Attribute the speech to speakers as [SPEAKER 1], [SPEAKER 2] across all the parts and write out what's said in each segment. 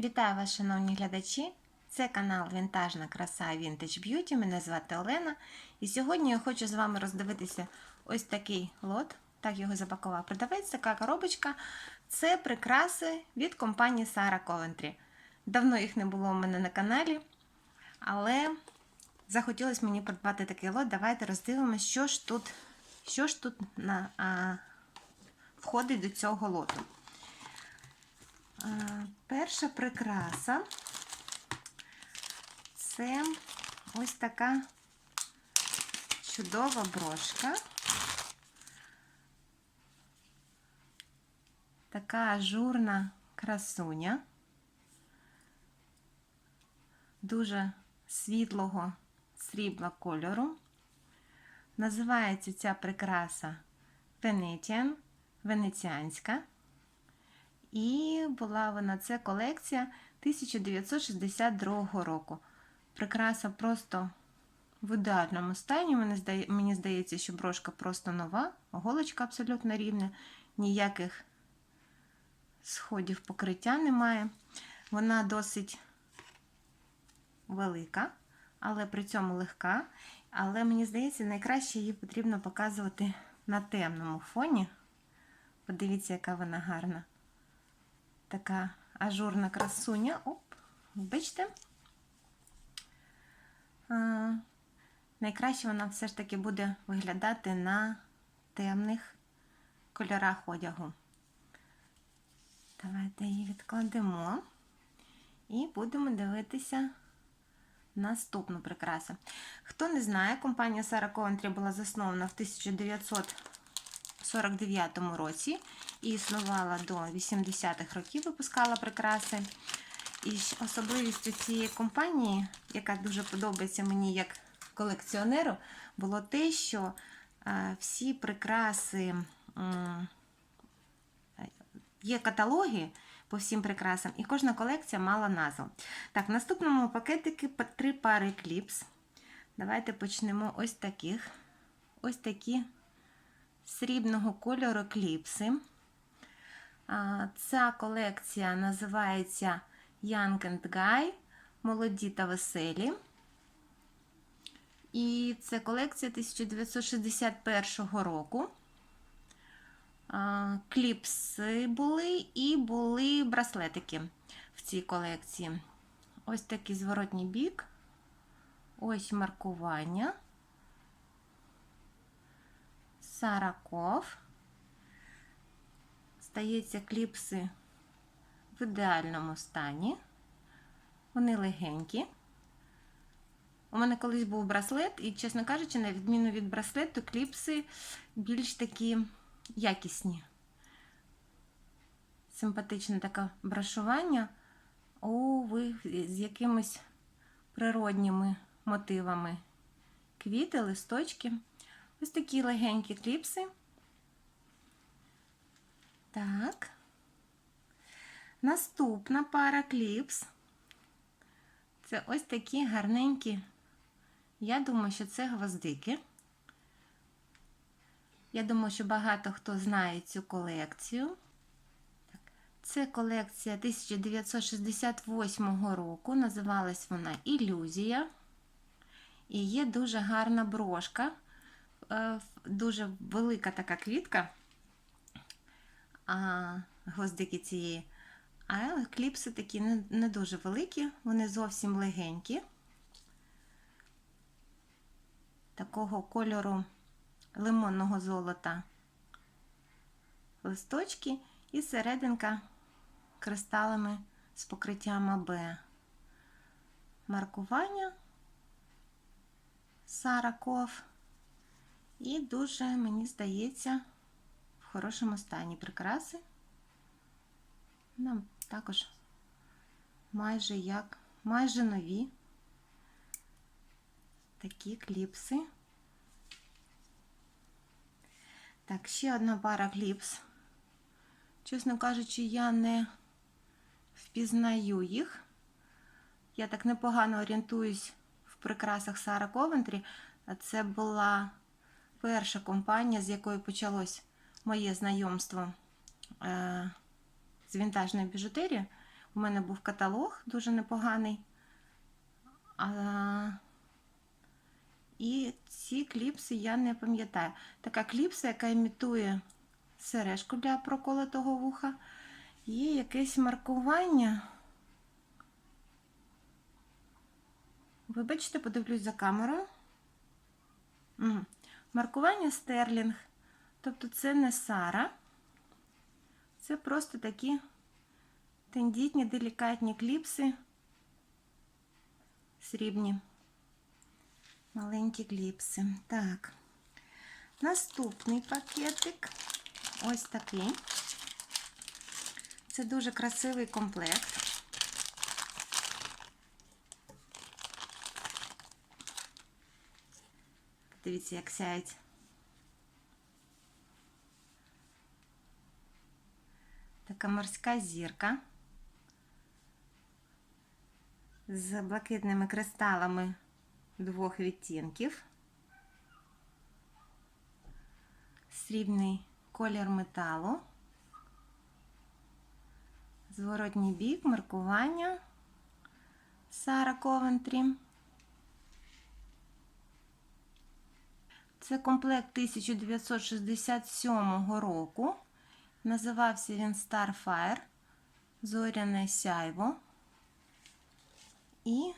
[SPEAKER 1] Вітаю вас, шановні глядачі! Це канал Вінтажна краса Vintage Beauty. Мене звати Олена. І сьогодні я хочу з вами роздивитися ось такий лот. Так його запакував продавець, така коробочка. Це прикраси від компанії Sara Coventry. Давно їх не було у мене на каналі, але захотілося мені придбати такий лот. Давайте роздивимося, що ж тут, що ж тут на, а, входить до цього лоту. А, Перша прикраса це ось така чудова брошка. Така ажурна красуня, дуже світлого срібла кольору. Називається ця прикраса Venetian, венеціанська. І була вона це колекція 1962 року. Прикраса просто в ідеальному стані. Мені, здає, мені здається, що брошка просто нова, голочка абсолютно рівна, ніяких сходів покриття немає. Вона досить велика, але при цьому легка. Але мені здається, найкраще її потрібно показувати на темному фоні. Подивіться, яка вона гарна така ажурна красуня. Оп, бачите? А, найкраще вона все ж таки буде виглядати на темних кольорах одягу. Давайте її відкладемо і будемо дивитися наступну прикрасу. Хто не знає, компанія Sara Coventry була заснована в 1900 49 році і існувала до 80-х років, випускала прикраси. І особливістю цієї компанії, яка дуже подобається мені як колекціонеру, було те, що всі прикраси є каталоги по всім прикрасам, і кожна колекція мала назву. Так, в наступному пакетики три пари кліпс. Давайте почнемо ось таких. Ось такі срібного кольору кліпси. Ця колекція називається Young and Guy, молоді та веселі. І це колекція 1961 року. Кліпси були і були браслетики в цій колекції. Ось такий зворотній бік, ось маркування. Сараков. Стається кліпси в ідеальному стані. Вони легенькі. У мене колись був браслет, і, чесно кажучи, на відміну від браслету, кліпси більш такі якісні. Симпатичне таке брашування у з якимись природніми мотивами. Квіти, листочки. Ось такі легенькі кліпси. Так. Наступна пара кліпс. Це ось такі гарненькі, я думаю, що це гвоздики. Я думаю, що багато хто знає цю колекцію. Це колекція 1968 року. Називалась вона Ілюзія. І є дуже гарна брошка. Е, дуже велика така квітка, гвоздики цієї. А кліпси такі не дуже великі, вони зовсім легенькі, такого кольору лимонного золота листочки і серединка кристалами з покриттям АБ. Маркування Сараков. І дуже, мені здається, в хорошому стані прикраси. Нам також майже як, майже нові такі кліпси. Так, ще одна пара кліпс. Чесно кажучи, я не впізнаю їх. Я так непогано орієнтуюсь в прикрасах Сара Ковентрі. Це була перша компанія, з якою почалось моє знайомство е, з вінтажною біжутерією. У мене був каталог дуже непоганий. А... І ці кліпси я не пам'ятаю. Така кліпса, яка імітує сережку для проколотого вуха. Є якесь маркування. Вибачте, подивлюсь за камерою. Маркування Стерлінг. Тобто це не Сара. Це просто такі тендітні, делікатні кліпси. Срібні. Маленькі кліпси. Так. Наступний пакетик. Ось такий. Це дуже красивий комплект. Дивіться, як сяють. Така морська зірка з блакитними кристалами двох відтінків. Срібний колір металу. Зворотній бік, маркування Сара Ковентрі. Це комплект 1967 року. Називався він Starfire, Зоряне сяйво і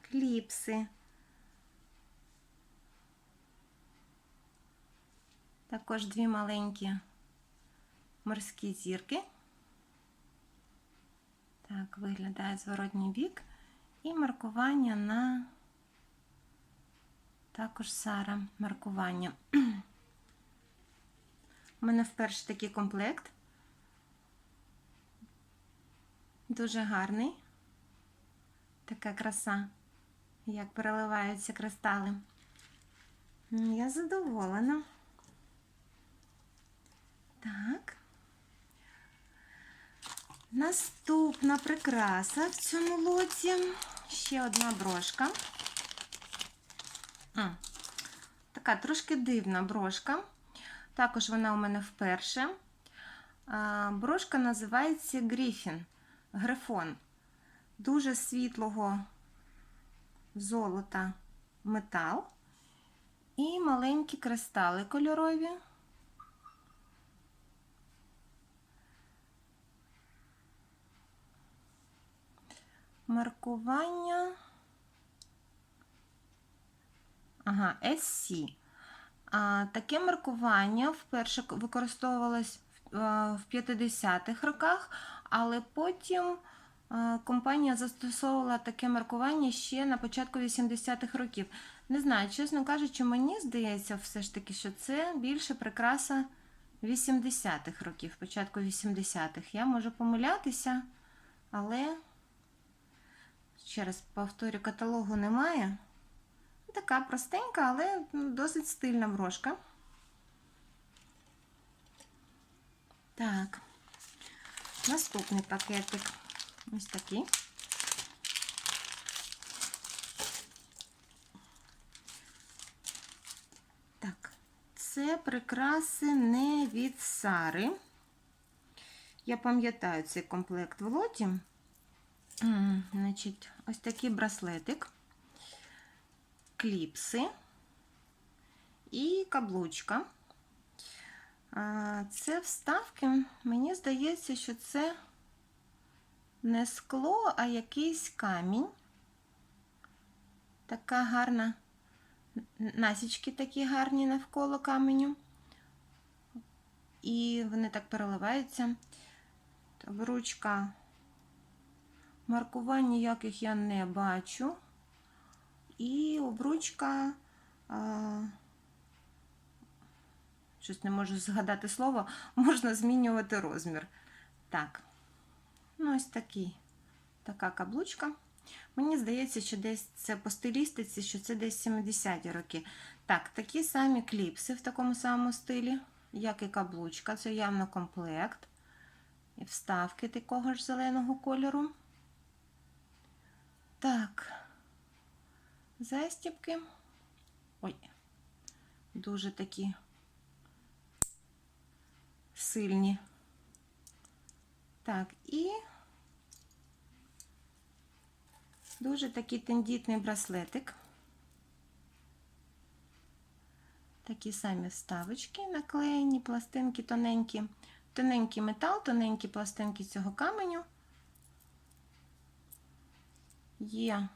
[SPEAKER 1] кліпси. Також дві маленькі морські зірки. Так, виглядає зворотній бік. І маркування на також Сара маркування. У мене вперше такий комплект. Дуже гарний. Така краса, як переливаються кристали. Я задоволена. Так. Наступна прикраса в цьому лоті. Ще одна брошка. Така трошки дивна брошка. Також вона у мене вперше. Брошка називається Гріфін. Грифон. Дуже світлого золота метал. І маленькі кристали кольорові. Маркування. Ага, SC. А, Таке маркування вперше використовувалось в 50-х роках, але потім компанія застосовувала таке маркування ще на початку 80-х років. Не знаю, чесно кажучи, мені здається, все ж таки, що це більше прикраса 80-х років, початку 80-х. Я можу помилятися, але, ще раз повторю, каталогу немає. Така простенька, але досить стильна брошка. Так, наступний пакетик. Ось такий. Так, це прикраси не від Сари. Я пам'ятаю цей комплект в лоті. Значить, ось такий браслетик кліпси і каблучка. Це вставки, мені здається, що це не скло, а якийсь камінь. Така гарна, насічки такі гарні навколо каменю. І вони так переливаються. Ручка маркувань ніяких я не бачу. І обручка, щось не можу згадати слово, можна змінювати розмір. Так, ну ось такий, така каблучка. Мені здається, що десь це по стилістиці, що це десь 70-ті роки. Так, такі самі кліпси в такому самому стилі, як і каблучка. Це явно комплект. І вставки такого ж зеленого кольору. Так застібки. Ой, дуже такі сильні. Так, і Дуже такий тендітний браслетик. Такі самі вставочки наклеєні, пластинки тоненькі, тоненький метал, тоненькі пластинки цього каменю. Є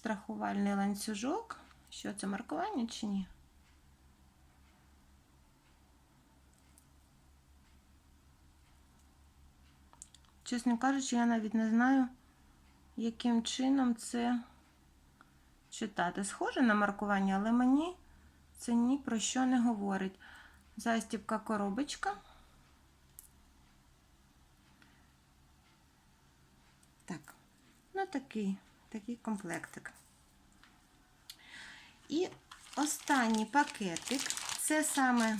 [SPEAKER 1] страхувальний ланцюжок. Що це маркування чи ні? Чесно кажучи, я навіть не знаю, яким чином це читати. Схоже на маркування, але мені це ні про що не говорить. Застібка коробочка. Так, ну такий, такий комплектик. І останній пакетик це саме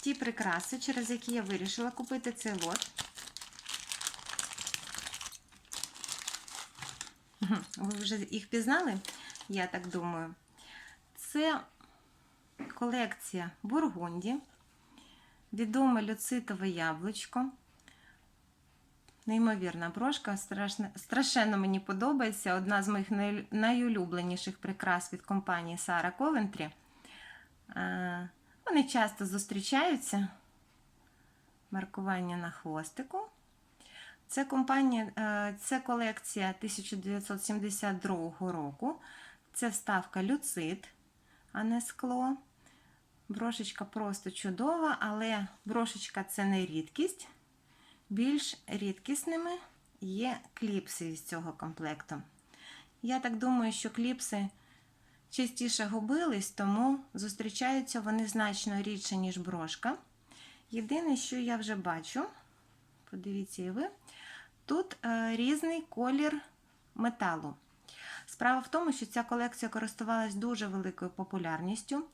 [SPEAKER 1] ті прикраси, через які я вирішила купити цей лот. Ви вже їх пізнали, я так думаю. Це колекція Бургунді, відоме люцитове яблучко. Неймовірна брошка, страшно, страшенно мені подобається. Одна з моїх найулюбленіших прикрас від компанії Сара Ковентрі. Вони часто зустрічаються. Маркування на хвостику. Це компанія, е, це колекція 1972 року. Це вставка люцит, а не скло. Брошечка просто чудова, але брошечка це не рідкість. Більш рідкісними є кліпси з цього комплекту. Я так думаю, що кліпси частіше губились, тому зустрічаються вони значно рідше, ніж брошка. Єдине, що я вже бачу, подивіться і ви, тут е, різний колір металу. Справа в тому, що ця колекція користувалась дуже великою популярністю,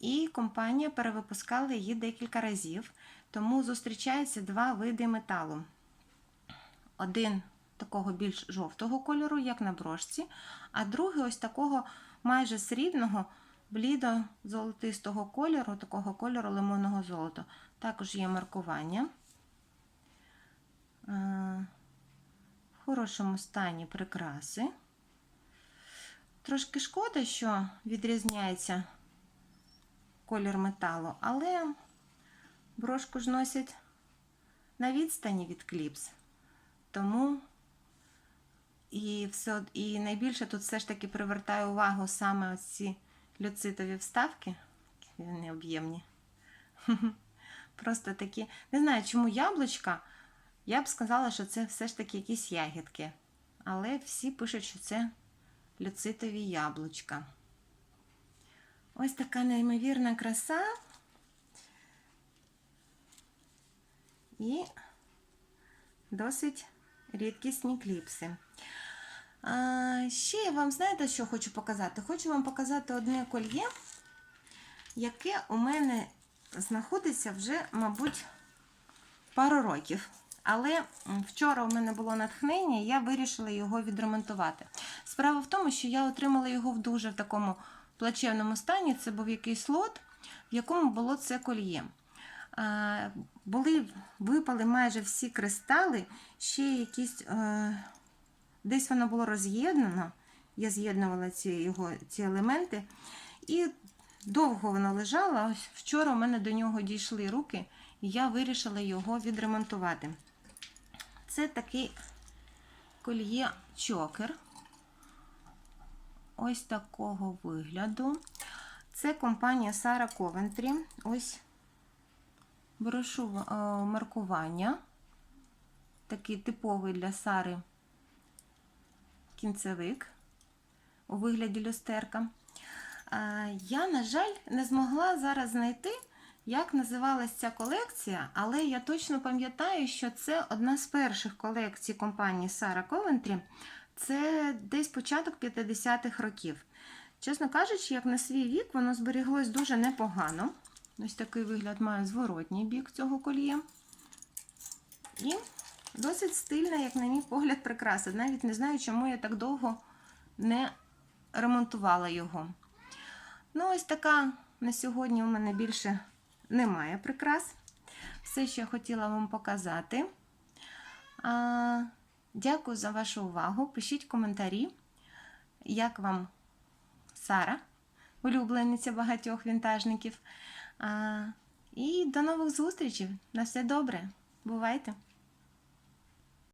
[SPEAKER 1] і компанія перевипускала її декілька разів. Тому зустрічаються два види металу. Один такого більш жовтого кольору, як на брошці, а другий ось такого майже срібного, блідо-золотистого кольору, такого кольору лимонного золота. Також є маркування. В хорошому стані прикраси. Трошки шкода, що відрізняється колір металу, але брошку ж носять на відстані від кліпс. Тому і все, і найбільше тут все ж таки привертає увагу саме ці люцитові вставки. Вони об'ємні. Просто такі. Не знаю, чому яблучка. Я б сказала, що це все ж таки якісь ягідки. Але всі пишуть, що це люцитові яблучка. Ось така неймовірна краса. І досить рідкісні кліпси. А, ще я вам знаєте, що хочу показати? Хочу вам показати одне кольє, яке у мене знаходиться вже, мабуть, пару років. Але вчора у мене було натхнення, і я вирішила його відремонтувати. Справа в тому, що я отримала його в дуже в такому плачевному стані. Це був якийсь лот, в якому було це кольє. Були, випали майже всі кристали, ще якісь, е, десь воно було роз'єднано. Я з'єднувала ці його, ці елементи. І довго воно лежало. Ось вчора у мене до нього дійшли руки, і я вирішила його відремонтувати. Це такий кольє чокер. Ось такого вигляду. Це компанія Сара Ковентрі. Ось брошу маркування. Такий типовий для Сари кінцевик у вигляді люстерка. Я, на жаль, не змогла зараз знайти, як називалася ця колекція, але я точно пам'ятаю, що це одна з перших колекцій компанії Сара Ковентрі. Це десь початок 50-х років. Чесно кажучи, як на свій вік, воно зберіглось дуже непогано. Ось такий вигляд має зворотній бік цього колія. І досить стильна, як на мій погляд, прикраса. Навіть не знаю, чому я так довго не ремонтувала його. Ну, ось така на сьогодні у мене більше немає прикрас. Все, що я хотіла вам показати. А, Дякую за вашу увагу. Пишіть коментарі, як вам Сара, улюблениця багатьох вінтажників. І до нових зустрічей. На все добре. Бувайте!